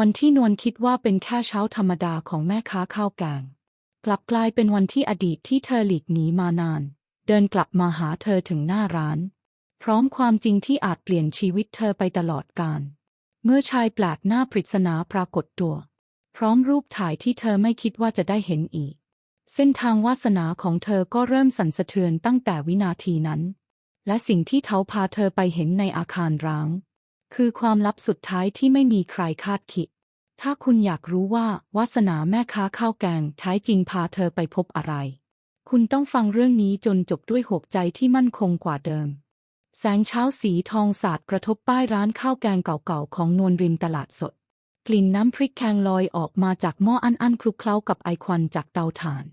วันที่นวลคิดว่าเป็นแค่เช้าธรรมดาของแม่ค้าข้าวแกง กลับกลายเป็นวันที่อดีตที่เธอหลีกหนีมานาน เดินกลับมาหาเธอถึงหน้าร้าน พร้อมความจริงที่อาจเปลี่ยนชีวิตเธอไปตลอดกาลเมื่อชายแปลกหน้าปริศนาปรากฏตัว พร้อมรูปถ่ายที่เธอไม่คิดว่าจะได้เห็นอีก เส้นทางวาสนาของเธอก็เริ่มสั่นสะเทือนตั้งแต่วินาทีนั้น และสิ่งที่เขาพาเธอไปเห็นในอาคารร้าง คือความลับสุดท้ายที่ไม่มีใครคาดคิด ถ้าคุณอยากรู้ว่าวาสนาแม่ค้าข้าวแกงท้ายจริงพาเธอไปพบอะไร คุณต้องฟังเรื่องนี้จนจบด้วยหัวใจที่มั่นคงกว่าเดิม แสงเช้าสีทองสาดกระทบป้ายร้านข้าวแกงเก่าๆของนวลริมตลาดสด กลิ่นน้ำพริกแกงลอยออกมาจากหม้ออันๆคลุกเคล้ากับไอควันจากเตาถ่าน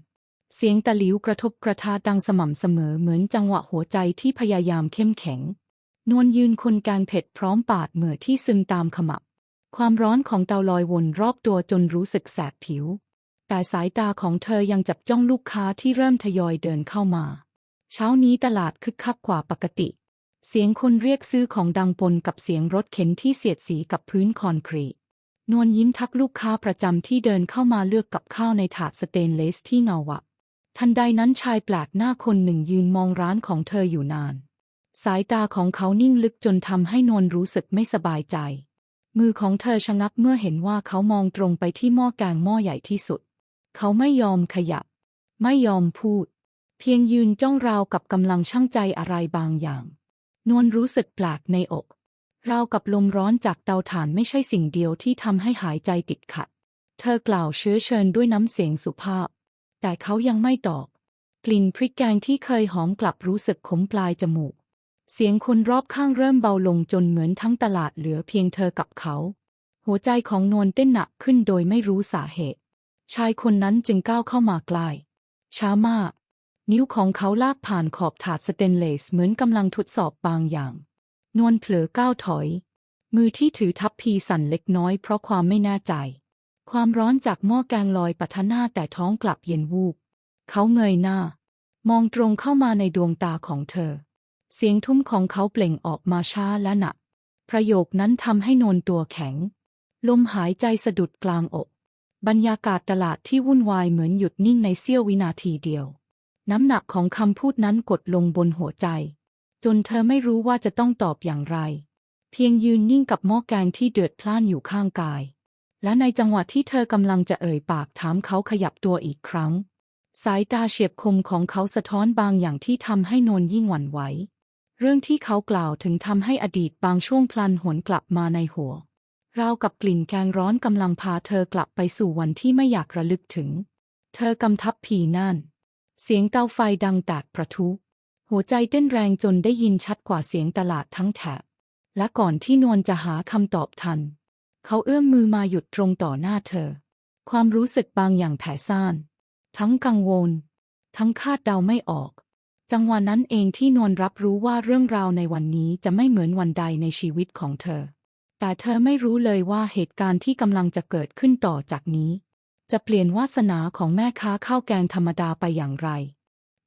เสียงตะหลิวกระทบกระทาดังสม่ำเสมอเหมือนจังหวะหัวใจที่พยายามเข้มแข็ง นวลยืนคนแกงเผ็ดพร้อมปาดเหมือที่ซึมตามขมับ ความร้อนของเตาลอยวนรอบตัวจนรู้สึกแสบผิว แต่สายตาของเธอยังจับจ้องลูกค้าที่เริ่มทยอยเดินเข้ามา เช้านี้ตลาดคึกคักกว่าปกติ เสียงคนเรียกซื้อของดังปนกับเสียงรถเข็นที่เสียดสีกับพื้นคอนกรีตนวลยิ้มทักลูกค้าประจำที่เดินเข้ามาเลือกกับข้าวในถาดสเตนเลสที่เงาวับทันใดนั้นชายแปลกหน้าคนหนึ่งยืนมองร้านของเธออยู่นาน สายตาของเขานิ่งลึกจนทำให้นวลรู้สึกไม่สบายใจ มือของเธอชะงักเมื่อเห็นว่าเขามองตรงไปที่หม้อแกงหม้อใหญ่ที่สุด เขาไม่ยอมขยับ ไม่ยอมพูด เพียงยืนจ้องราวกับกำลังชั่งใจอะไรบางอย่าง นวลรู้สึกแปลกในอก ราวกับลมร้อนจากเตาถ่านไม่ใช่สิ่งเดียวที่ทำให้หายใจติดขัด เธอกล่าวเชื้อเชิญด้วยน้ำเสียงสุภาพ แต่เขายังไม่ตอบ กลิ่นพริกแกงที่เคยหอมกลับรู้สึกขมปลายจมูก เสียงคนรอบข้างเริ่มเบาลงจนเหมือนทั้งตลาดเหลือเพียงเธอกับเขา หัวใจของนวลเต้นหนักขึ้นโดยไม่รู้สาเหตุ ชายคนนั้นจึงก้าวเข้ามาใกล้ช้ามาก นิ้วของเขาลากผ่านขอบถาดสเตนเลสเหมือนกำลังทดสอบบางอย่าง นวลเผลอก้าวถอย มือที่ถือทับพีสั่นเล็กน้อยเพราะความไม่แน่ใจ ความร้อนจากหม้อแกงลอยปะทะหน้าแต่ท้องกลับเย็นวูบ เขาเงยหน้า มองตรงเข้ามาในดวงตาของเธอ เสียงทุ้มของเขาเปล่งออกมาช้าและหนัก ประโยคนั้นทำให้นวลตัวแข็ง ลมหายใจสะดุดกลางอก บรรยากาศตลาดที่วุ่นวายเหมือนหยุดนิ่งในเสี้ยววินาทีเดียว น้ำหนักของคำพูดนั้นกดลงบนหัวใจ จนเธอไม่รู้ว่าจะต้องตอบอย่างไร เพียงยืนนิ่งกับหม้อแกงที่เดือดพล่านอยู่ข้างกาย และในจังหวะที่เธอกำลังจะเอ่ยปากถามเขาขยับตัวอีกครั้ง สายตาเฉียบคมของเขาสะท้อนบางอย่างที่ทำให้นวลยิ่งหวั่นไหว เรื่องที่เขากล่าวถึงทำให้อดีตบางช่วงพลันหวนกลับมาในหัว ราวกับกลิ่นแกงร้อนกำลังพาเธอกลับไปสู่วันที่ไม่อยากระลึกถึง เธอกำทับผีนั่น เสียงเตาไฟดังแตกประทุ หัวใจเต้นแรงจนได้ยินชัดกว่าเสียงตลาดทั้งแถบและก่อนที่นวลจะหาคำตอบทัน เขาเอื้อมมือมาหยุดตรงต่อหน้าเธอ ความรู้สึกบางอย่างแผ่ซ่าน ทั้งกังวล ทั้งคาดเดาไม่ออก จังหวะนั้นเองที่นวลรับรู้ว่าเรื่องราวในวันนี้จะไม่เหมือนวันใดในชีวิตของเธอ แต่เธอไม่รู้เลยว่าเหตุการณ์ที่กำลังจะเกิดขึ้นต่อจากนี้ จะเปลี่ยนวาสนาของแม่ค้าข้าวแกงธรรมดาไปอย่างไร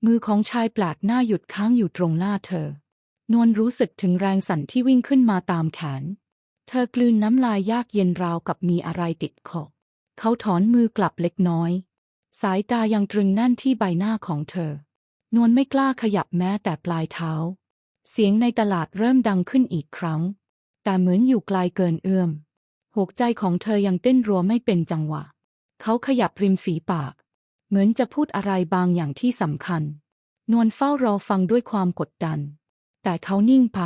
มือของชายแปลกหน้าหยุดค้างอยู่ตรงหน้าเธอ นวลรู้สึกถึงแรงสั่นที่วิ่งขึ้นมาตามแขน เธอกลืนน้ำลายยากเย็นราวกับมีอะไรติดคอเขาถอนมือกลับเล็กน้อย สายตายังตรึงแน่นที่ใบหน้าของเธอ นวลไม่กล้าขยับแม้แต่ปลายเท้า เสียงในตลาดเริ่มดังขึ้นอีกครั้ง แต่เหมือนอยู่ไกลเกินเอื้อมหัวใจของเธอยังเต้นรัวไม่เป็นจังหวะ เขาขยับริมฝีปาก เหมือนจะพูดอะไรบางอย่างที่สำคัญ นวลเฝ้ารอฟังด้วยความกดดัน แต่เขานิ่งไป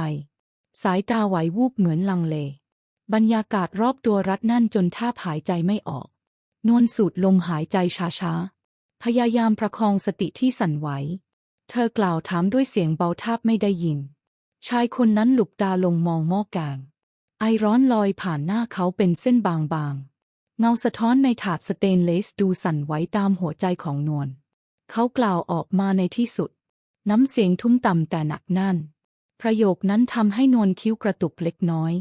สายตาไหววูบเหมือนลังเล บรรยากาศรอบตัวรัดแน่นจนแทบหายใจไม่ออก นวลสูดลมหายใจช้าๆ พยายามประคองสติที่สั่นไหว เธอกล่าวถามด้วยเสียงเบาแทบไม่ได้ยิน ชายคนนั้นหลุกตาลงมองหม้อแกงไอร้อนลอยผ่านหน้าเขาเป็นเส้นบางๆ เงาสะท้อนในถาดสเตนเลสดูสั่นไหวตามหัวใจของนวล เขากล่าวออกมาในที่สุด น้ำเสียงทุ้มต่ำแต่หนักแน่น ประโยคนั้นทำให้นวลคิ้วกระตุกเล็กน้อย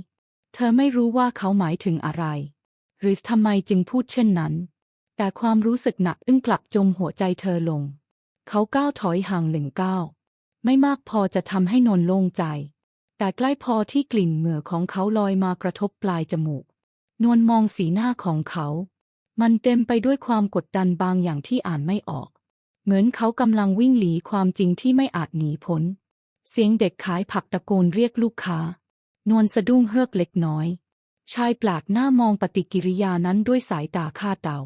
เธอไม่รู้ว่าเขาหมายถึงอะไร หรือทำไมจึงพูดเช่นนั้น แต่ความรู้สึกหนักอึ้งกลับจมหัวใจเธอลง เขาก้าวถอยห่างหนึ่งก้าวไม่มากพอจะทำให้นนโล่งใจ แต่ใกล้พอที่กลิ่นเหงื่อของเขาลอยมากระทบปลายจมูก นวลมองสีหน้าของเขา มันเต็มไปด้วยความกดดันบางอย่างที่อ่านไม่ออก เหมือนเขากำลังวิ่งหลีความจริงที่ไม่อาจหนีพ้น เสียงเด็กขายผักตะโกนเรียกลูกค้า นวลสะดุ้งเฮือกเล็กน้อย ชายแปลกหน้ามองปฏิกิริยานั้นด้วยสายตาคาดเดา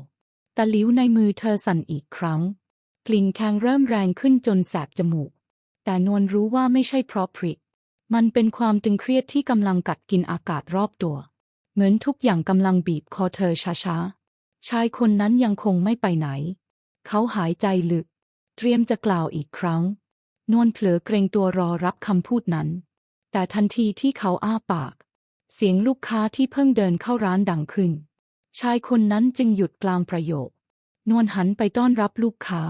ตะหลิวในมือเธอสั่นอีกครั้ง กลิ่นแคงเริ่มแรงขึ้นจนแสบจมูก แต่นวลรู้ว่าไม่ใช่เพราะพริก มันเป็นความตึงเครียดที่กำลังกัดกินอากาศรอบตัว เหมือนทุกอย่างกำลังบีบคอเธอช้าๆ ชายคนนั้นยังคงไม่ไปไหน เขาหายใจลึก เตรียมจะกล่าวอีกครั้ง นวลเผลอเกรงตัวรอรับคำพูดนั้น แต่ทันทีที่เขาอ้าปาก เสียงลูกค้าที่เพิ่งเดินเข้าร้านดังขึ้น ชายคนนั้นจึงหยุดกลางประโยคนวลหันไปต้อนรับลูกค้า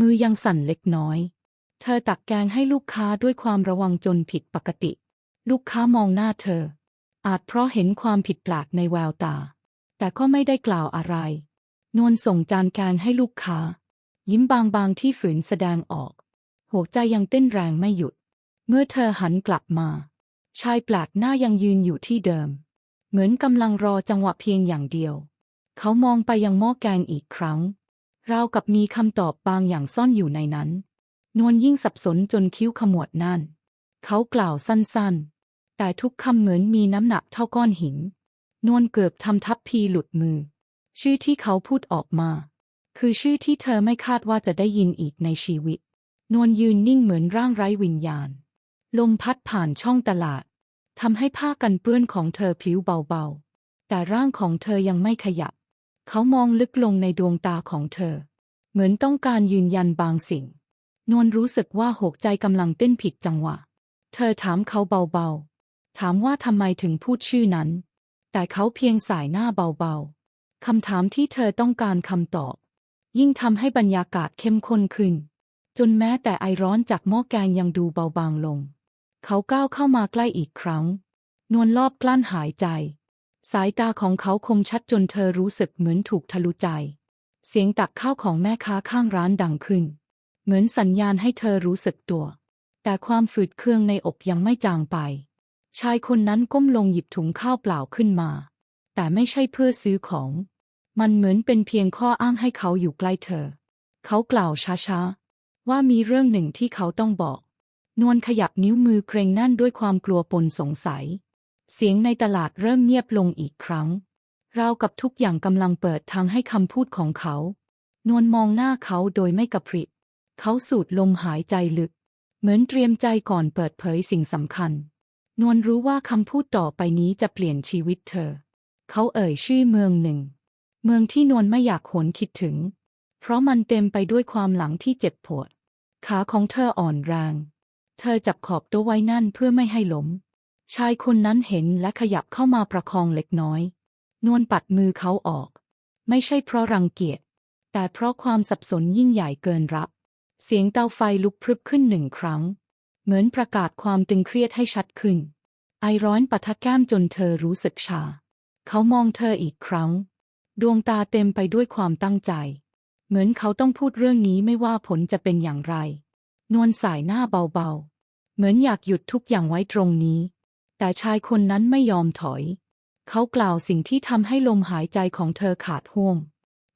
มือยังสั่นเล็กน้อย เธอตักแกงให้ลูกค้าด้วยความระวังจนผิดปกติ ลูกค้ามองหน้าเธอ อาจเพราะเห็นความผิดแปลกในแววตา แต่ก็ไม่ได้กล่าวอะไร นวลส่งจานแกงให้ลูกค้า ยิ้มบางๆที่ฝืนแสดงออก หัวใจยังเต้นแรงไม่หยุด เมื่อเธอหันกลับมา ชายแปลกหน้ายังยืนอยู่ที่เดิม เหมือนกำลังรอจังหวะเพียงอย่างเดียว เขามองไปยังหม้อแกงอีกครั้ง ราวกับมีคำตอบบางอย่างซ่อนอยู่ในนั้น นวลยิ่งสับสนจนคิ้วขมวดนั่น เขากล่าวสั้นๆ แต่ทุกคำเหมือนมีน้ำหนักเท่าก้อนหิน นวลเกือบทำทับพีหลุดมือ ชื่อที่เขาพูดออกมา คือชื่อที่เธอไม่คาดว่าจะได้ยินอีกในชีวิต นวลยืนนิ่งเหมือนร่างไร้วิญญาณ ลมพัดผ่านช่องตลาดทำให้ผ้ากันเปื้อนของเธอพลิ้วเบาๆ แต่ร่างของเธอยังไม่ขยับ เขามองลึกลงในดวงตาของเธอ เหมือนต้องการยืนยันบางสิ่ง นวลรู้สึกว่าหกใจกำลังเต้นผิดจังหวะ เธอถามเขาเบาๆ ถามว่าทำไมถึงพูดชื่อนั้น แต่เขาเพียงสายหน้าเบาๆ คำถามที่เธอต้องการคำตอบ ยิ่งทำให้บรรยากาศเข้มข้นขึ้น จนแม้แต่ไอร้อนจากหม้อแกงยังดูเบาบางลง เขาก้าวเข้ามาใกล้อีกครั้ง นวลรอบกลั้นหายใจ สายตาของเขาคมชัดจนเธอรู้สึกเหมือนถูกทะลุใจ เสียงตักข้าวของแม่ค้าข้างร้านดังขึ้น เหมือนสัญญาณให้เธอรู้สึกตัว แต่ความฝืดเคืองในอกยังไม่จางไป ชายคนนั้นก้มลงหยิบถุงข้าวเปล่าขึ้นมา แต่ไม่ใช่เพื่อซื้อของ มันเหมือนเป็นเพียงข้ออ้างให้เขาอยู่ใกล้เธอ เขากล่าวช้าๆ ว่ามีเรื่องหนึ่งที่เขาต้องบอก นวลขยับนิ้วมือเกรงแน่นด้วยความกลัวปนสงสัย เสียงในตลาดเริ่มเงียบลงอีกครั้ง ราวกับทุกอย่างกำลังเปิดทางให้คำพูดของเขา นวลมองหน้าเขาโดยไม่กระพริบ เขาสูดลมหายใจลึก เหมือนเตรียมใจก่อนเปิดเผยสิ่งสำคัญ นวลรู้ว่าคำพูดต่อไปนี้จะเปลี่ยนชีวิตเธอ เขาเอ่ยชื่อเมืองหนึ่ง เมืองที่นวลไม่อยากหวนคิดถึง เพราะมันเต็มไปด้วยความหลังที่เจ็บปวด ขาของเธออ่อนแรง เธอจับขอบโต๊ะไว้นั่นเพื่อไม่ให้ล้ม ชายคนนั้นเห็นและขยับเข้ามาประคองเล็กน้อย นวลปัดมือเขาออก ไม่ใช่เพราะรังเกียจ แต่เพราะความสับสนยิ่งใหญ่เกินรับ เสียงเตาไฟลุกพรึบขึ้นหนึ่งครั้ง เหมือนประกาศความตึงเครียดให้ชัดขึ้น ไอร้อนปะทะแก้มจนเธอรู้สึกชา เขามองเธออีกครั้ง ดวงตาเต็มไปด้วยความตั้งใจ เหมือนเขาต้องพูดเรื่องนี้ไม่ว่าผลจะเป็นอย่างไร นวลสายหน้าเบาๆ เหมือนอยากหยุดทุกอย่างไว้ตรงนี้ แต่ชายคนนั้นไม่ยอมถอย เขากล่าวสิ่งที่ทำให้ลมหายใจของเธอขาดห่วง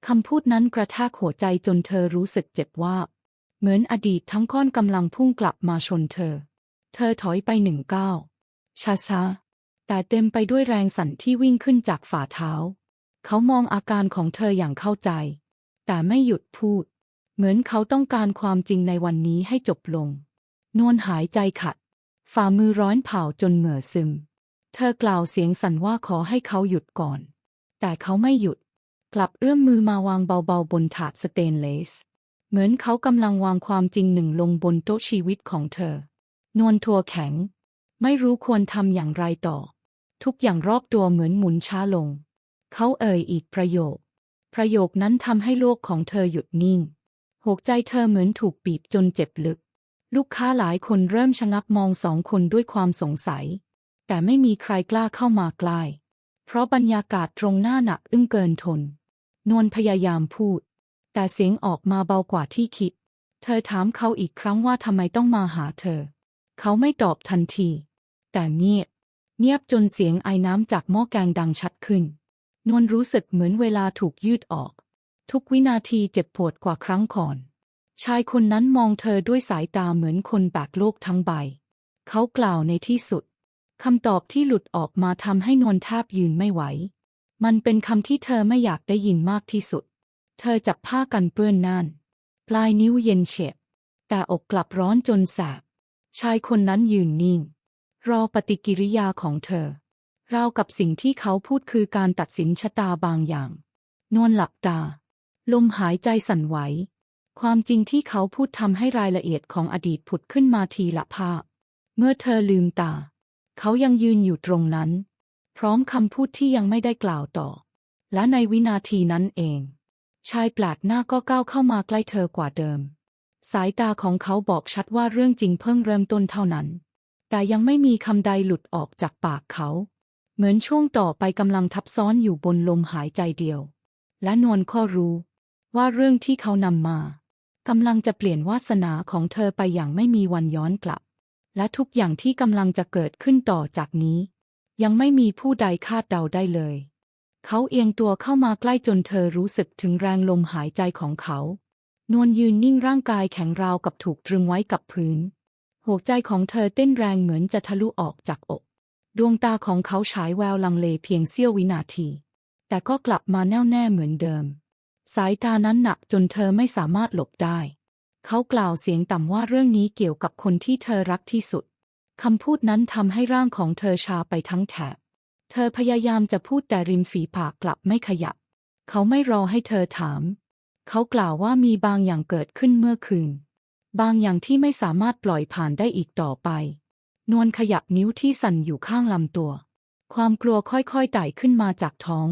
คำพูดนั้นกระแทกหัวใจจนเธอรู้สึกเจ็บว่า เหมือนอดีตทั้งก้อนกำลังพุ่งกลับมาชนเธอ เธอถอยไปหนึ่งก้าวช้าๆแต่เต็มไปด้วยแรงสั่นที่วิ่งขึ้นจากฝ่าเท้า เขามองอาการของเธออย่างเข้าใจ แต่ไม่หยุดพูด เหมือนเขาต้องการความจริงในวันนี้ให้จบลง นวลหายใจขัด ฝ่ามือร้อนเผาจนเหม่อซึม เธอกล่าวเสียงสั่นว่าขอให้เขาหยุดก่อน แต่เขาไม่หยุด กลับเอื้อมมือมาวางเบาๆบนถาดสเตนเลส เหมือนเขากำลังวางความจริงหนึ่งลงบนโต๊ะชีวิตของเธอ นวลทัวแข็ง ไม่รู้ควรทำอย่างไรต่อ ทุกอย่างรอบตัวเหมือนหมุนช้าลง เขาเอ่ยอีกประโยค ประโยคนั้นทำให้โลกของเธอหยุดนิ่ง หัวใจเธอเหมือนถูกบีบจนเจ็บลึก ลูกค้าหลายคนเริ่มชะงักมองสองคนด้วยความสงสัย แต่ไม่มีใครกล้าเข้ามาใกล้เพราะบรรยากาศตรงหน้าหนักอึ้งเกินทน นวลพยายามพูด แต่เสียงออกมาเบากว่าที่คิด เธอถามเขาอีกครั้งว่าทำไมต้องมาหาเธอ เขาไม่ตอบทันที แต่เงียบ เงียบจนเสียงไอน้ำจากหม้อแกงดังชัดขึ้น นวลรู้สึกเหมือนเวลาถูกยืดออก ทุกวินาทีเจ็บปวดกว่าครั้งก่อน ชายคนนั้นมองเธอด้วยสายตาเหมือนคนแบกโลกทั้งใบ เขากล่าวในที่สุดคำตอบที่หลุดออกมาทำให้นวลแทบยืนไม่ไหว มันเป็นคำที่เธอไม่อยากได้ยินมากที่สุด เธอจับผ้ากันเปื้อนน่านปลายนิ้วเย็นเฉียบ แต่อกกลับร้อนจนแสบ ชายคนนั้นยืนนิ่ง รอปฏิกิริยาของเธอ ราวกับสิ่งที่เขาพูดคือการตัดสินชะตาบางอย่าง นวลหลับตา ลมหายใจสั่นไหว ความจริงที่เขาพูดทำให้รายละเอียดของอดีตผุดขึ้นมาทีละภาพ เมื่อเธอลืมตา เขายังยืนอยู่ตรงนั้น พร้อมคำพูดที่ยังไม่ได้กล่าวต่อ และในวินาทีนั้นเอง ชายแปลกหน้าก็ก้าวเข้ามาใกล้เธอกว่าเดิม สายตาของเขาบอกชัดว่าเรื่องจริงเพิ่งเริ่มต้นเท่านั้น แต่ยังไม่มีคำใดหลุดออกจากปากเขา เหมือนช่วงต่อไปกำลังทับซ้อนอยู่บนลมหายใจเดียว และนวลก็รู้ ว่าเรื่องที่เขานำมา กำลังจะเปลี่ยนวาสนาของเธอไปอย่างไม่มีวันย้อนกลับ และทุกอย่างที่กำลังจะเกิดขึ้นต่อจากนี้ ยังไม่มีผู้ใดคาดเดาได้เลย เขาเอียงตัวเข้ามาใกล้จนเธอรู้สึกถึงแรงลมหายใจของเขา นวลยืนนิ่งร่างกายแข็งราวกับถูกตรึงไว้กับพื้น หัวใจของเธอเต้นแรงเหมือนจะทะลุออกจากอก ดวงตาของเขาฉายแววลังเลเพียงเสี้ยววินาที แต่ก็กลับมาแน่วแน่เหมือนเดิม สายตานั้นหนักจนเธอไม่สามารถหลบได้ เขากล่าวเสียงต่ำว่าเรื่องนี้เกี่ยวกับคนที่เธอรักที่สุด คำพูดนั้นทำให้ร่างของเธอชาไปทั้งแถบ เธอพยายามจะพูดแต่ริมฝีปากกลับไม่ขยับ เขาไม่รอให้เธอถาม เขากล่าวว่ามีบางอย่างเกิดขึ้นเมื่อคืน บางอย่างที่ไม่สามารถปล่อยผ่านได้อีกต่อไป นวลขยับนิ้วที่สั่นอยู่ข้างลำตัว ความกลัวค่อยๆไต่ขึ้นมาจากท้อง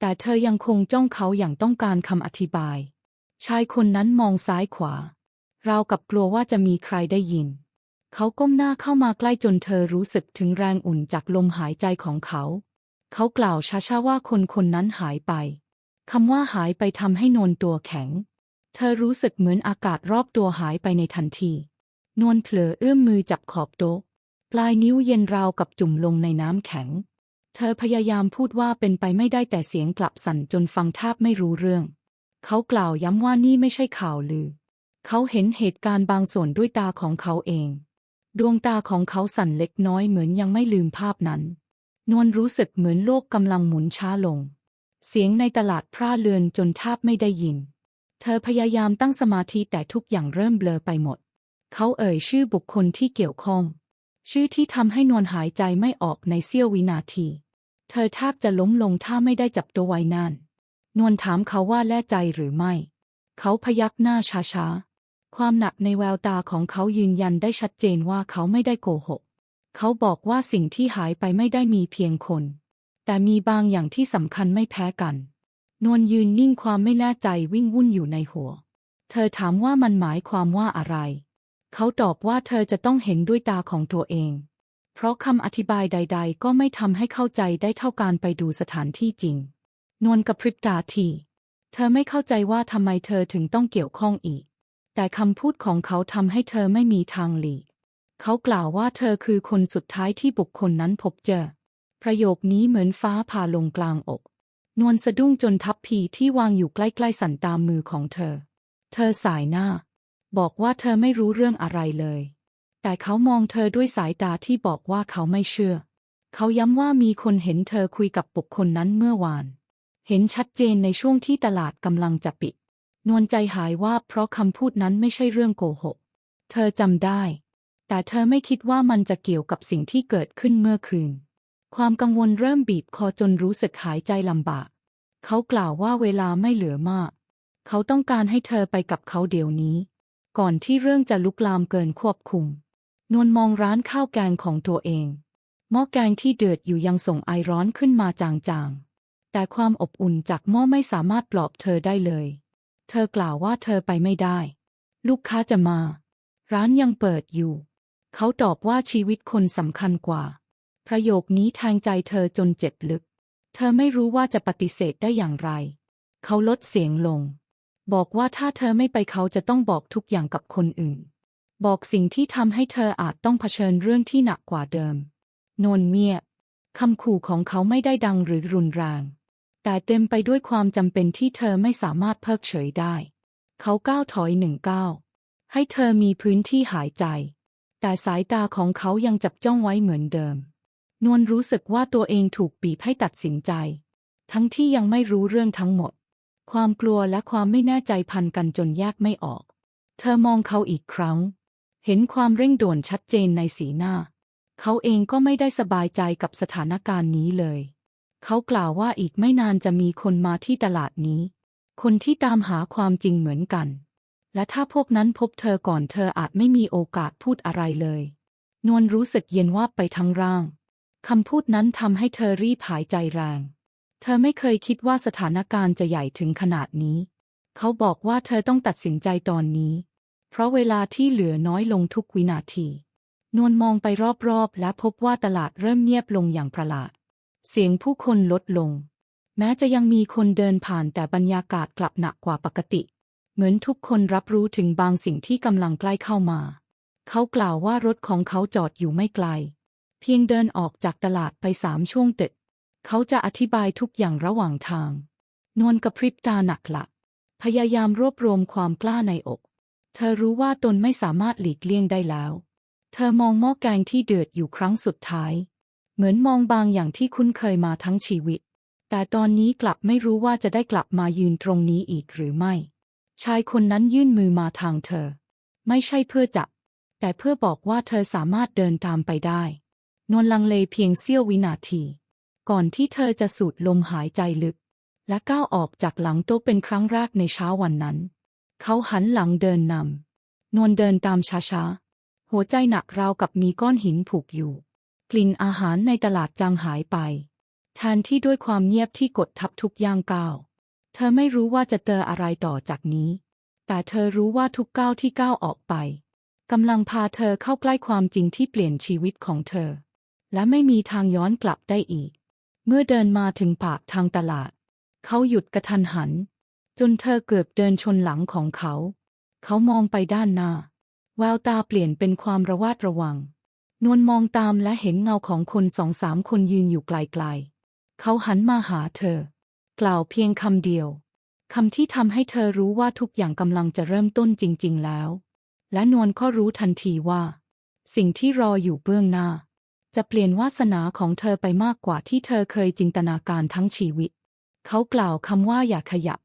แต่เธอยังคงจ้องเขาอย่างต้องการคำอธิบาย ชายคนนั้นมองซ้ายขวา ราวกับกลัวว่าจะมีใครได้ยิน เขาก้มหน้าเข้ามาใกล้จนเธอรู้สึกถึงแรงอุ่นจากลมหายใจของเขา เขากล่าวช้าๆว่าคนคนนั้นหายไปคำว่าหายไปทำให้นวลตัวแข็ง เธอรู้สึกเหมือนอากาศรอบตัวหายไปในทันที นวลเผลอเอื้อมมือจับขอบโต๊ะ ปลายนิ้วเย็นราวกับจุ่มลงในน้ำแข็ง เธอพยายามพูดว่าเป็นไปไม่ได้แต่เสียงกลับสั่นจนฟังแทบไม่รู้เรื่อง เขากล่าวย้ำว่านี่ไม่ใช่ข่าวลือ เขาเห็นเหตุการณ์บางส่วนด้วยตาของเขาเอง ดวงตาของเขาสั่นเล็กน้อยเหมือนยังไม่ลืมภาพนั้น นวลรู้สึกเหมือนโลกกำลังหมุนช้าลง เสียงในตลาดพร่าเลือนจนแทบไม่ได้ยิน เธอพยายามตั้งสมาธิแต่ทุกอย่างเริ่มเบลอไปหมด เขาเอ่ยชื่อบุคคลที่เกี่ยวข้อง ชื่อที่ทำให้นวลหายใจไม่ออกในเสี้ยววินาที เธอแทบจะล้มลงถ้าไม่ได้จับตัวไว้นานนวลถามเขาว่าแน่ใจหรือไม่ เขาพยักหน้าช้าๆ ความหนักในแววตาของเขายืนยันได้ชัดเจนว่าเขาไม่ได้โกหก เขาบอกว่าสิ่งที่หายไปไม่ได้มีเพียงคน แต่มีบางอย่างที่สำคัญไม่แพ้กัน นวลยืนนิ่งความไม่แน่ใจวิ่งวุ่นอยู่ในหัว เธอถามว่ามันหมายความว่าอะไร เขาตอบว่าเธอจะต้องเห็นด้วยตาของตัวเอง เพราะคำอธิบายใด ๆ ก็ไม่ทำให้เข้าใจได้เท่าการไปดูสถานที่จริง นวลกระพริบตาที เธอไม่เข้าใจว่าทำไมเธอถึงต้องเกี่ยวข้องอีก แต่คำพูดของเขาทำให้เธอไม่มีทางหลีกเขากล่าวว่าเธอคือคนสุดท้ายที่บุคคลนั้นพบเจอ ประโยคนี้เหมือนฟ้าผ่าลงกลางอก นวลสะดุ้งจนทับพีที่วางอยู่ใกล้ๆสั่นตามมือของเธอ เธอสายหน้า บอกว่าเธอไม่รู้เรื่องอะไรเลย แต่เขามองเธอด้วยสายตาที่บอกว่าเขาไม่เชื่อ เขาย้ำว่ามีคนเห็นเธอคุยกับบุคคลนั้นเมื่อวาน เห็นชัดเจนในช่วงที่ตลาดกำลังจะปิด นวลใจหายว่าเพราะคำพูดนั้นไม่ใช่เรื่องโกหก เธอจำได้ แต่เธอไม่คิดว่ามันจะเกี่ยวกับสิ่งที่เกิดขึ้นเมื่อคืน ความกังวลเริ่มบีบคอจนรู้สึกหายใจลำบาก เขากล่าวว่าเวลาไม่เหลือมาก เขาต้องการให้เธอไปกับเขาเดี๋ยวนี้ ก่อนที่เรื่องจะลุกลามเกินควบคุม นวลมองร้านข้าวแกงของตัวเองหม้อแกงที่เดือดอยู่ยังส่งไอร้อนขึ้นมาจางๆ แต่ความอบอุ่นจากหม้อไม่สามารถปลอบเธอได้เลย เธอกล่าวว่าเธอไปไม่ได้ ลูกค้าจะมา ร้านยังเปิดอยู่ เขาตอบว่าชีวิตคนสำคัญกว่า ประโยคนี้แทงใจเธอจนเจ็บลึก เธอไม่รู้ว่าจะปฏิเสธได้อย่างไร เขาลดเสียงลง บอกว่าถ้าเธอไม่ไปเขาจะต้องบอกทุกอย่างกับคนอื่น บอกสิ่งที่ทำให้เธออาจต้องเผชิญเรื่องที่หนักกว่าเดิม นนเมียคำขู่ของเขาไม่ได้ดังหรือรุนแรง แต่เต็มไปด้วยความจำเป็นที่เธอไม่สามารถเพิกเฉยได้ เขาก้าวถอยหนึ่งก้าวให้เธอมีพื้นที่หายใจ แต่สายตาของเขายังจับจ้องไว้เหมือนเดิม นวลรู้สึกว่าตัวเองถูกบีบให้ตัดสินใจ ทั้งที่ยังไม่รู้เรื่องทั้งหมด ความกลัวและความไม่แน่ใจพันกันจนแยกไม่ออก เธอมองเขาอีกครั้ง เห็นความเร่งด่วนชัดเจนในสีหน้า เขาเองก็ไม่ได้สบายใจกับสถานการณ์นี้เลย เขากล่าวว่าอีกไม่นานจะมีคนมาที่ตลาดนี้ คนที่ตามหาความจริงเหมือนกัน และถ้าพวกนั้นพบเธอก่อนเธออาจไม่มีโอกาสพูดอะไรเลย นวลรู้สึกเย็นวาบไปทั้งร่างคำพูดนั้นทำให้เธอรีบหายใจแรง เธอไม่เคยคิดว่าสถานการณ์จะใหญ่ถึงขนาดนี้ เขาบอกว่าเธอต้องตัดสินใจตอนนี้ เพราะเวลาที่เหลือน้อยลงทุกวินาที นวลมองไปรอบๆ และพบว่าตลาดเริ่มเงียบลงอย่างประหลาด เสียงผู้คนลดลง แม้จะยังมีคนเดินผ่านแต่บรรยากาศกลับหนักกว่าปกติ เหมือนทุกคนรับรู้ถึงบางสิ่งที่กำลังใกล้เข้ามา เขากล่าวว่ารถของเขาจอดอยู่ไม่ไกล เพียงเดินออกจากตลาดไปสามช่วงตึก เขาจะอธิบายทุกอย่างระหว่างทาง นวลกระพริบตาหนักละพยายามรวบรวมความกล้าในอก เธอรู้ว่าตนไม่สามารถหลีกเลี่ยงได้แล้ว เธอมองหม้อแกงที่เดือดอยู่ครั้งสุดท้าย เหมือนมองบางอย่างที่คุ้นเคยมาทั้งชีวิต แต่ตอนนี้กลับไม่รู้ว่าจะได้กลับมายืนตรงนี้อีกหรือไม่ ชายคนนั้นยื่นมือมาทางเธอ ไม่ใช่เพื่อจับ แต่เพื่อบอกว่าเธอสามารถเดินตามไปได้ นวลลังเลเพียงเสี้ยววินาที ก่อนที่เธอจะสูดลมหายใจลึก และก้าวออกจากหลังโต๊ะเป็นครั้งแรกในเช้าวันนั้น เขาหันหลังเดินนำนวลเดินตามช้าๆ หัวใจหนักราวกับมีก้อนหินผูกอยู่ กลิ่นอาหารในตลาดจางหายไปแทนที่ด้วยความเงียบที่กดทับทุกย่างก้าว เธอไม่รู้ว่าจะเจออะไรต่อจากนี้ แต่เธอรู้ว่าทุกก้าวที่ก้าวออกไปกำลังพาเธอเข้าใกล้ความจริงที่เปลี่ยนชีวิตของเธอ และไม่มีทางย้อนกลับได้อีก เมื่อเดินมาถึงปากทางตลาด เขาหยุดกระทันหัน จนเธอเกือบเดินชนหลังของเขา เขามองไปด้านหน้า แววตาเปลี่ยนเป็นความระวาดระวัง นวลมองตามและเห็นเงาของคนสองสามคนยืนอยู่ไกลๆ เขาหันมาหาเธอ กล่าวเพียงคำเดียวคำที่ทำให้เธอรู้ว่าทุกอย่างกำลังจะเริ่มต้นจริง ๆ แล้ว และนวลก็รู้ทันทีว่า สิ่งที่รออยู่เบื้องหน้า จะเปลี่ยนวาสนาของเธอไปมากกว่าที่เธอเคยจินตนาการทั้งชีวิต เขากล่าวคำว่าอย่าขยับ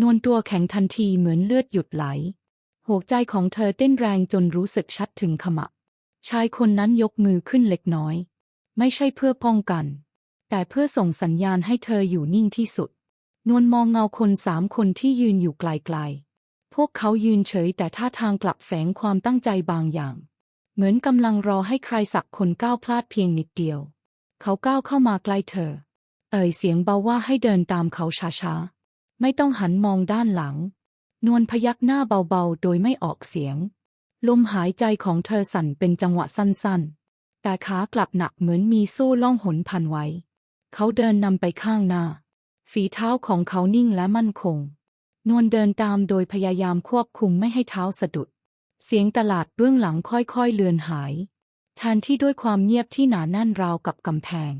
นวลตัวแข็งทันทีเหมือนเลือดหยุดไหล หัวใจของเธอเต้นแรงจนรู้สึกชัดถึงขมับชายคนนั้นยกมือขึ้นเล็กน้อย ไม่ใช่เพื่อป้องกัน แต่เพื่อส่งสัญญาณให้เธออยู่นิ่งที่สุด นวลมองเงาคนสามคนที่ยืนอยู่ไกลๆ พวกเขายืนเฉยแต่ท่าทางกลับแฝงความตั้งใจบางอย่าง เหมือนกำลังรอให้ใครสักคนก้าวพลาดเพียงนิดเดียว เขาก้าวเข้ามาใกล้เธอ เอ่ยเสียงเบาว่าให้เดินตามเขาช้าๆ ไม่ต้องหันมองด้านหลัง นวลพยักหน้าเบาๆ โดยไม่ออกเสียง ลมหายใจของเธอสั่นเป็นจังหวะสั้นๆ แต่ขากลับหนักเหมือนมีโซ่ล่องหนพันไว้ เขาเดินนำไปข้างหน้า ฝีเท้าของเขานิ่งและมั่นคง นวลเดินตามโดยพยายามควบคุมไม่ให้เท้าสะดุด เสียงตลาดเบื้องหลังค่อยๆเลือนหายแทนที่ด้วยความเงียบที่หนาแน่นราวกับกำแพง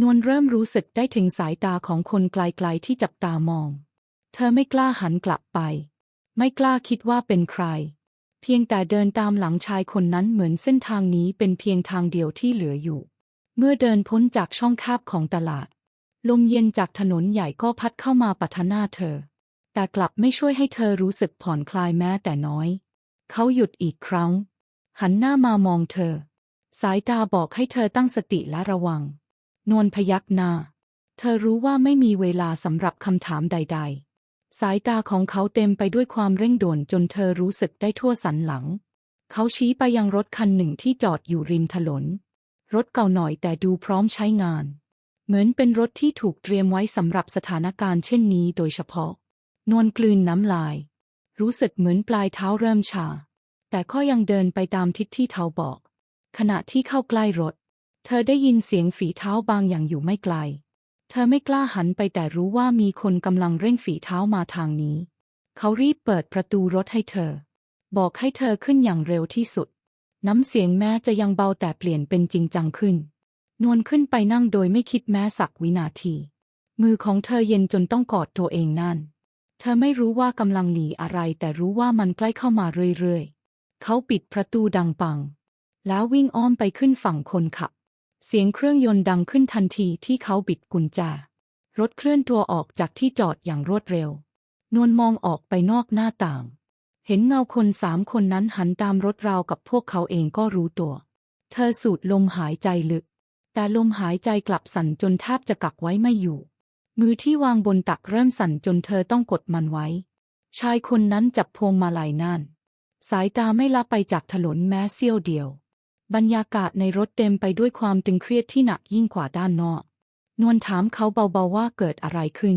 นวลเริ่มรู้สึกได้ถึงสายตาของคนไกลๆที่จับตามอง เธอไม่กล้าหันกลับไป ไม่กล้าคิดว่าเป็นใคร เพียงแต่เดินตามหลังชายคนนั้นเหมือนเส้นทางนี้เป็นเพียงทางเดียวที่เหลืออยู่ เมื่อเดินพ้นจากช่องแคบของตลาด ลมเย็นจากถนนใหญ่ก็พัดเข้ามาปะทะหน้าเธอ แต่กลับไม่ช่วยให้เธอรู้สึกผ่อนคลายแม้แต่น้อย เขาหยุดอีกครั้ง หันหน้ามามองเธอ สายตาบอกให้เธอตั้งสติและระวัง นวลพยักหน้า เธอรู้ว่าไม่มีเวลาสำหรับคำถามใด ๆ สายตาของเขาเต็มไปด้วยความเร่งด่วนจนเธอรู้สึกได้ทั่วสันหลัง เขาชี้ไปยังรถคันหนึ่งที่จอดอยู่ริมถนน รถเก่าหน่อยแต่ดูพร้อมใช้งาน เหมือนเป็นรถที่ถูกเตรียมไว้สำหรับสถานการณ์เช่นนี้โดยเฉพาะ นวลกลืนน้ำลาย รู้สึกเหมือนปลายเท้าเริ่มชา แต่ก็ยังเดินไปตามทิศที่เขาบอก ขณะที่เข้าใกล้รถ เธอได้ยินเสียงฝีเท้าบางอย่างอยู่ไม่ไกล เธอไม่กล้าหันไปแต่รู้ว่ามีคนกำลังเร่งฝีเท้ามาทางนี้ เขารีบเปิดประตูรถให้เธอ บอกให้เธอขึ้นอย่างเร็วที่สุด น้ำเสียงแม้จะยังเบาแต่เปลี่ยนเป็นจริงจังขึ้น นวลขึ้นไปนั่งโดยไม่คิดแม้สักวินาที มือของเธอเย็นจนต้องกอดตัวเองนั่น เธอไม่รู้ว่ากำลังหนีอะไรแต่รู้ว่ามันใกล้เข้ามาเรื่อยๆ เขาปิดประตูดังปัง แล้ววิ่งอ้อมไปขึ้นฝั่งคนขับ เสียงเครื่องยนต์ดังขึ้นทันทีที่เขาบิดกุญแจรถเคลื่อนตัวออกจากที่จอดอย่างรวดเร็ว นวลมองออกไปนอกหน้าต่าง เห็นเงาคนสามคนนั้นหันตามรถราวกับพวกเขาเองก็รู้ตัว เธอสูดลมหายใจลึก แต่ลมหายใจกลับสั่นจนแทบจะกักไว้ไม่อยู่ มือที่วางบนตักเริ่มสั่นจนเธอต้องกดมันไว้ ชายคนนั้นจับพวงมาลัยนั่น สายตาไม่ละไปจากถนนแม้เสี้ยวเดียว บรรยากาศในรถเต็มไปด้วยความตึงเครียดที่หนักยิ่งกว่าด้านนอก นวลถามเขาเบาๆว่าเกิดอะไรขึ้น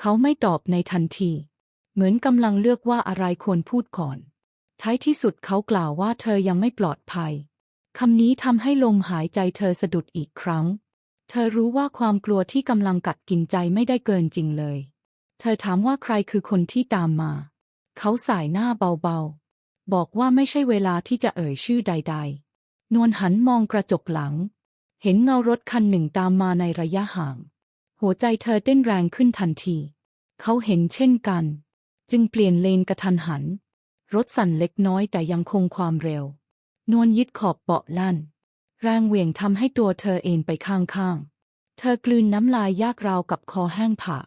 เขาไม่ตอบในทันที เหมือนกำลังเลือกว่าอะไรควรพูดก่อน ท้ายที่สุดเขากล่าวว่าเธอยังไม่ปลอดภัย คำนี้ทำให้ลมหายใจเธอสะดุดอีกครั้ง เธอรู้ว่าความกลัวที่กำลังกัดกินใจไม่ได้เกินจริงเลย เธอถามว่าใครคือคนที่ตามมา เขาสายหน้าเบาๆ บอกว่าไม่ใช่เวลาที่จะเอ่ยชื่อใด ๆ นวลหันมองกระจกหลัง เห็นเงารถคันหนึ่งตามมาในระยะห่าง หัวใจเธอเต้นแรงขึ้นทันที เขาเห็นเช่นกัน จึงเปลี่ยนเลนกระทันหัน รถสั่นเล็กน้อยแต่ยังคงความเร็ว นวลยึดขอบเบาะลั่น แรงเหวี่ยงทำให้ตัวเธอเอ็นไปข้างๆ เธอกลืนน้ำลายยากราวกับคอแห้งผาก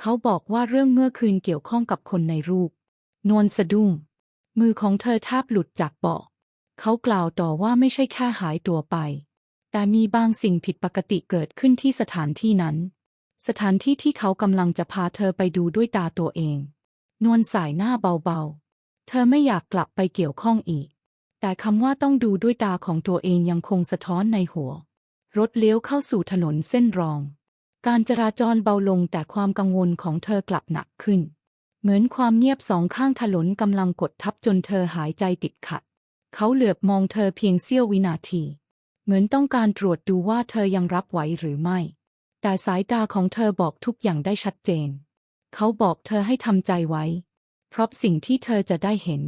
เขาบอกว่าเรื่องเมื่อคืนเกี่ยวข้องกับคนในรูป นวลสะดุ้ง มือของเธอแทบหลุดจากเบาะ เขากล่าวต่อว่าไม่ใช่แค่หายตัวไป แต่มีบางสิ่งผิดปกติเกิดขึ้นที่สถานที่นั้น สถานที่ที่เขากำลังจะพาเธอไปดูด้วยตาตัวเอง นวลสายหน้าเบาๆ เธอไม่อยากกลับไปเกี่ยวข้องอีก แต่คำว่าต้องดูด้วยตาของตัวเองยังคงสะท้อนในหัว รถเลี้ยวเข้าสู่ถนนเส้นรอง การจราจรเบาลงแต่ความกังวลของเธอกลับหนักขึ้น เหมือนความเงียบสองข้างถนนกำลังกดทับจนเธอหายใจติดขัด เขาเหลือบมองเธอเพียงเสี้ยววินาที เหมือนต้องการตรวจดูว่าเธอยังรับไหวหรือไม่ แต่สายตาของเธอบอกทุกอย่างได้ชัดเจน เขาบอกเธอให้ทำใจไว้ เพราะสิ่งที่เธอจะได้เห็น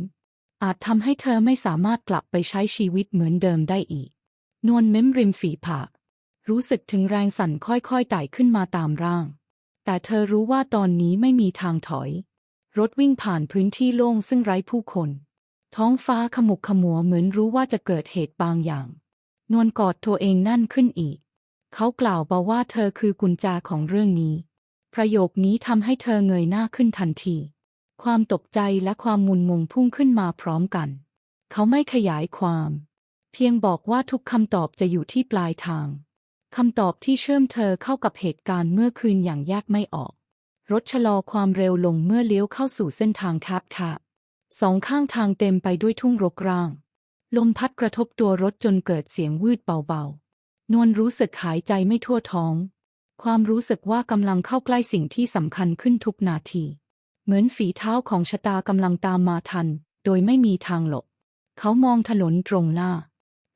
อาจทำให้เธอไม่สามารถกลับไปใช้ชีวิตเหมือนเดิมได้อีก นวลเม้มริมฝีปาก รู้สึกถึงแรงสั่นค่อยๆไต่ขึ้นมาตามร่าง แต่เธอรู้ว่าตอนนี้ไม่มีทางถอย รถวิ่งผ่านพื้นที่โล่งซึ่งไร้ผู้คน ท้องฟ้าขมุกขมัวเหมือนรู้ว่าจะเกิดเหตุบางอย่าง นวลกอดตัวเองนั่นขึ้นอีก เขากล่าวเบาว่าเธอคือกุญแจของเรื่องนี้ ประโยคนี้ทำให้เธอเงยหน้าขึ้นทันที ความตกใจและความมุนมงพุ่งขึ้นมาพร้อมกัน เขาไม่ขยายความ เพียงบอกว่าทุกคำตอบจะอยู่ที่ปลายทางคำตอบที่เชื่อมเธอเข้ากับเหตุการณ์เมื่อคืนอย่างแยกไม่ออก รถชะลอความเร็วลงเมื่อเลี้ยวเข้าสู่เส้นทางแคบๆ สองข้างทางเต็มไปด้วยทุ่งรกร้าง ลมพัดกระทบตัวรถจนเกิดเสียงวืดเบาๆ นวลรู้สึกหายใจไม่ทั่วท้อง ความรู้สึกว่ากำลังเข้าใกล้สิ่งที่สำคัญขึ้นทุกนาที เหมือนฝีเท้าของชะตากำลังตามมาทัน โดยไม่มีทางหลบ เขามองถนนตรงหน้า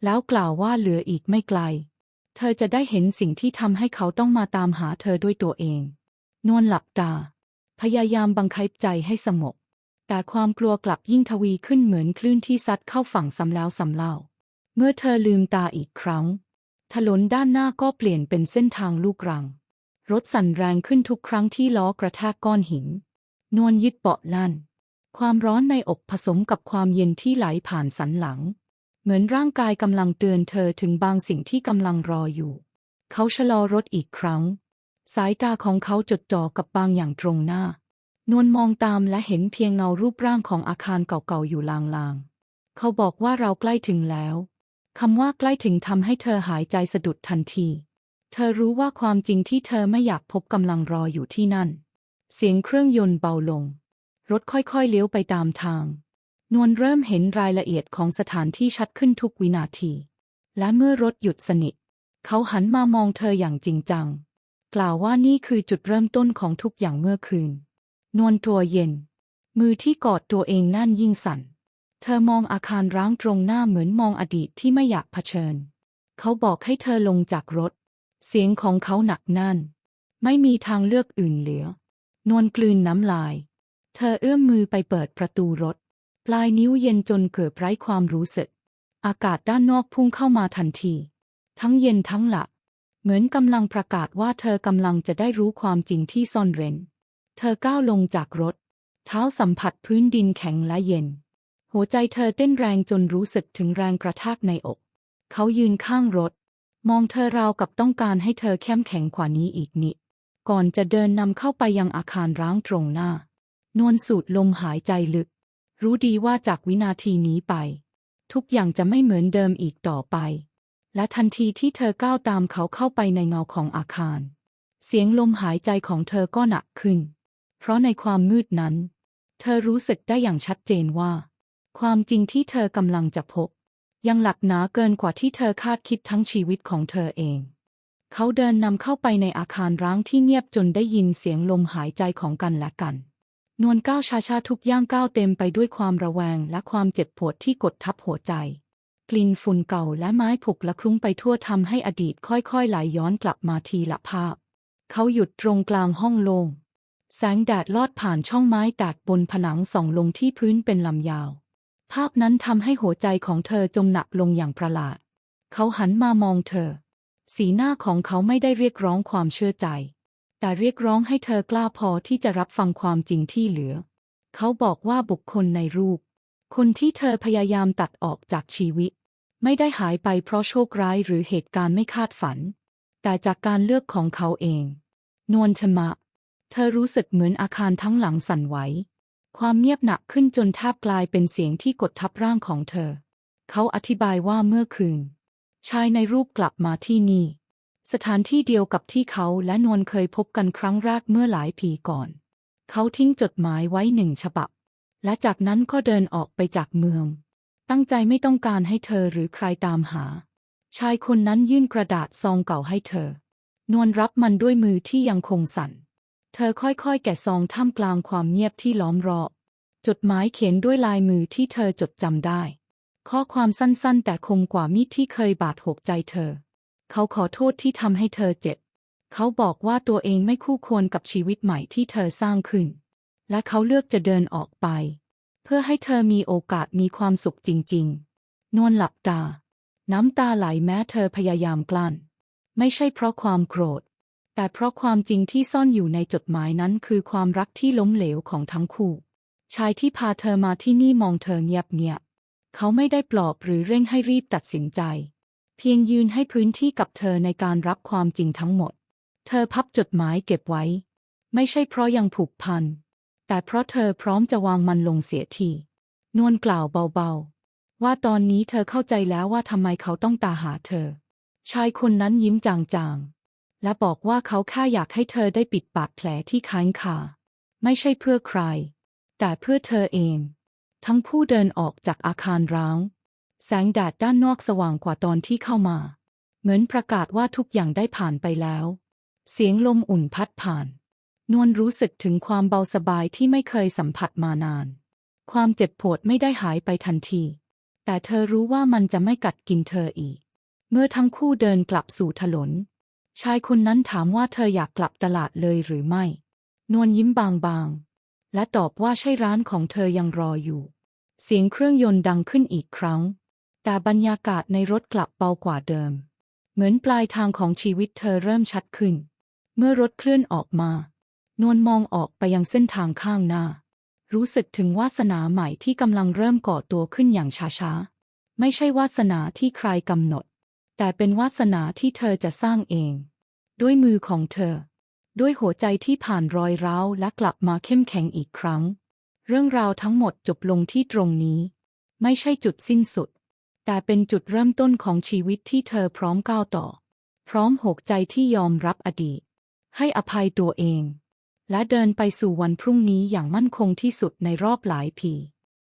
แล้วกล่าวว่าเหลืออีกไม่ไกล เธอจะได้เห็นสิ่งที่ทำให้เขาต้องมาตามหาเธอด้วยตัวเอง นวลหลับตา พยายามบังคับใจให้สงบ แต่ความกลัวกลับยิ่งทวีขึ้นเหมือนคลื่นที่ซัดเข้าฝั่งซ้ำแล้วซ้ำเล่า เมื่อเธอลืมตาอีกครั้ง ถนนด้านหน้าก็เปลี่ยนเป็นเส้นทางลูกรัง รถสั่นแรงขึ้นทุกครั้งที่ล้อกระแทกก้อนหิน นวลยึดเบาะลั่น ความร้อนในอกผสมกับความเย็นที่ไหลผ่านสันหลัง เหมือนร่างกายกำลังเตือนเธอถึงบางสิ่งที่กำลังรออยู่ เขาชะลอรถอีกครั้ง สายตาของเขาจดจ่อกับบางอย่างตรงหน้า นวลมองตามและเห็นเพียงเงารูปร่างของอาคารเก่าๆอยู่ลางๆ เขาบอกว่าเราใกล้ถึงแล้วคำว่าใกล้ถึงทำให้เธอหายใจสะดุดทันที เธอรู้ว่าความจริงที่เธอไม่อยากพบกำลังรออยู่ที่นั่น เสียงเครื่องยนต์เบาลง รถค่อยๆเลี้ยวไปตามทาง นวลเริ่มเห็นรายละเอียดของสถานที่ชัดขึ้นทุกวินาที และเมื่อรถหยุดสนิท เขาหันมามองเธออย่างจริงจัง กล่าวว่านี่คือจุดเริ่มต้นของทุกอย่างเมื่อคืน นวลตัวเย็น มือที่กอดตัวเองนั่นยิ่งสั่น เธอมองอาคารร้างตรงหน้าเหมือนมองอดีตที่ไม่อยากเผชิญ เขาบอกให้เธอลงจากรถ เสียงของเขาหนักแน่น ไม่มีทางเลือกอื่นเหลือ นวลกลืนน้ำลาย เธอเอื้อมมือไปเปิดประตูรถ ปลายนิ้วเย็นจนเกิดไร้ความรู้สึก อากาศด้านนอกพุ่งเข้ามาทันที ทั้งเย็นทั้งหละ เหมือนกำลังประกาศว่าเธอกำลังจะได้รู้ความจริงที่ซ่อนเร้น ธอก้าวลงจากรถ เท้าสัมผัสพื้นดินแข็งและเย็น หัวใจเธอเต้นแรงจนรู้สึกถึงแรงกระแทกในอก เขายืนข้างรถ มองเธอราวกับต้องการให้เธอเข้มแข็งกว่านี้อีกนิด ก่อนจะเดินนำเข้าไปยังอาคารร้างตรงหน้า นวลสูดลมหายใจลึก รู้ดีว่าจากวินาทีนี้ไป ทุกอย่างจะไม่เหมือนเดิมอีกต่อไป และทันทีที่เธอก้าวตามเขาเข้าไปในเงาของอาคาร เสียงลมหายใจของเธอก็หนักขึ้น เพราะในความมืดนั้น เธอรู้สึกได้อย่างชัดเจนว่า ความจริงที่เธอกำลังจะพบ ยังหลักหนาเกินกว่าที่เธอคาดคิดทั้งชีวิตของเธอเอง เขาเดินนำเข้าไปในอาคารร้างที่เงียบจนได้ยินเสียงลมหายใจของกันและกัน นวลก้าวช้าๆทุกย่างก้าวเต็มไปด้วยความระแวงและความเจ็บปวดที่กดทับหัวใจกลิ่นฝุ่นเก่าและไม้ผุกละคลุ้งไปทั่วทำให้อดีตค่อยๆไหลย้อนกลับมาทีละภาพ เขาหยุดตรงกลางห้องโลง่ง แสงแดดลอดผ่านช่องไม้แตกบนผนังส่องลงที่พื้นเป็นลำยาว ภาพนั้นทำให้หัวใจของเธอจมหนักลงอย่างประหลาด เขาหันมามองเธอ สีหน้าของเขาไม่ได้เรียกร้องความเชื่อใจ แต่เรียกร้องให้เธอกล้าพอที่จะรับฟังความจริงที่เหลือ เขาบอกว่าบุคคลในรูป คนที่เธอพยายามตัดออกจากชีวิต ไม่ได้หายไปเพราะโชคร้ายหรือเหตุการณ์ไม่คาดฝัน แต่จากการเลือกของเขาเอง นวลชมะ เธอรู้สึกเหมือนอาคารทั้งหลังสั่นไหว ความเงียบหนักขึ้นจนแทบกลายเป็นเสียงที่กดทับร่างของเธอ เขาอธิบายว่าเมื่อคืน ชายในรูปกลับมาที่นี่ สถานที่เดียวกับที่เขาและนวลเคยพบกันครั้งแรกเมื่อหลายปีก่อน เขาทิ้งจดหมายไว้หนึ่งฉบับ และจากนั้นก็เดินออกไปจากเมือง ตั้งใจไม่ต้องการให้เธอหรือใครตามหา ชายคนนั้นยื่นกระดาษซองเก่าให้เธอนวลรับมันด้วยมือที่ยังคงสั่น เธอค่อยๆ แกะซองท่ามกลางความเงียบที่ล้อมรอบ จดหมายเขียนด้วยลายมือที่เธอจดจำได้ ข้อความสั้นๆ แต่คมกว่ามีดที่เคยบาดหกใจเธอ เขาขอโทษที่ทำให้เธอเจ็บ เขาบอกว่าตัวเองไม่คู่ควรกับชีวิตใหม่ที่เธอสร้างขึ้น และเขาเลือกจะเดินออกไป เพื่อให้เธอมีโอกาสมีความสุขจริง ๆ นวลหลับตา น้ำตาไหลแม้เธอพยายามกลั้น ไม่ใช่เพราะความโกรธ แต่เพราะความจริงที่ซ่อนอยู่ในจดหมายนั้นคือความรักที่ล้มเหลวของทั้งคู่ ชายที่พาเธอมาที่นี่มองเธอเงียบๆเขาไม่ได้ปลอบหรือเร่งให้รีบตัดสินใจ เพียงยืนให้พื้นที่กับเธอในการรับความจริงทั้งหมด เธอพับจดหมายเก็บไว้ ไม่ใช่เพราะยังผูกพัน แต่เพราะเธอพร้อมจะวางมันลงเสียทีนวลกล่าวเบาๆ ว่าตอนนี้เธอเข้าใจแล้วว่าทำไมเขาต้องตาหาเธอ ชายคนนั้นยิ้มจางๆ และบอกว่าเขาแค่อยากให้เธอได้ปิดบาดแผลที่ค้างคาไม่ใช่เพื่อใคร แต่เพื่อเธอเอง ทั้งผู้เดินออกจากอาคารร้างแสงแดดด้านนอกสว่างกว่าตอนที่เข้ามา เหมือนประกาศว่าทุกอย่างได้ผ่านไปแล้ว เสียงลมอุ่นพัดผ่าน นวลรู้สึกถึงความเบาสบายที่ไม่เคยสัมผัสมานาน ความเจ็บปวดไม่ได้หายไปทันที แต่เธอรู้ว่ามันจะไม่กัดกินเธออีก เมื่อทั้งคู่เดินกลับสู่ถนน ชายคนนั้นถามว่าเธออยากกลับตลาดเลยหรือไม่ นวลยิ้มบางๆ และตอบว่าใช่ร้านของเธอยังรออยู่ เสียงเครื่องยนต์ดังขึ้นอีกครั้ง แต่บรรยากาศในรถกลับเบากว่าเดิม เหมือนปลายทางของชีวิตเธอเริ่มชัดขึ้น เมื่อรถเคลื่อนออกมา นวลมองออกไปยังเส้นทางข้างหน้า รู้สึกถึงวาสนาใหม่ที่กำลังเริ่มก่อตัวขึ้นอย่างช้าๆ ไม่ใช่วาสนาที่ใครกำหนด แต่เป็นวาสนาที่เธอจะสร้างเอง ด้วยมือของเธอ ด้วยหัวใจที่ผ่านรอยร้าวและกลับมาเข้มแข็งอีกครั้ง เรื่องราวทั้งหมดจบลงที่ตรงนี้ ไม่ใช่จุดสิ้นสุด แต่เป็นจุดเริ่มต้นของชีวิตที่เธอพร้อมก้าวต่อ พร้อมหกใจที่ยอมรับอดีต ให้อภัยตัวเอง และเดินไปสู่วันพรุ่งนี้อย่างมั่นคงที่สุดในรอบหลายปี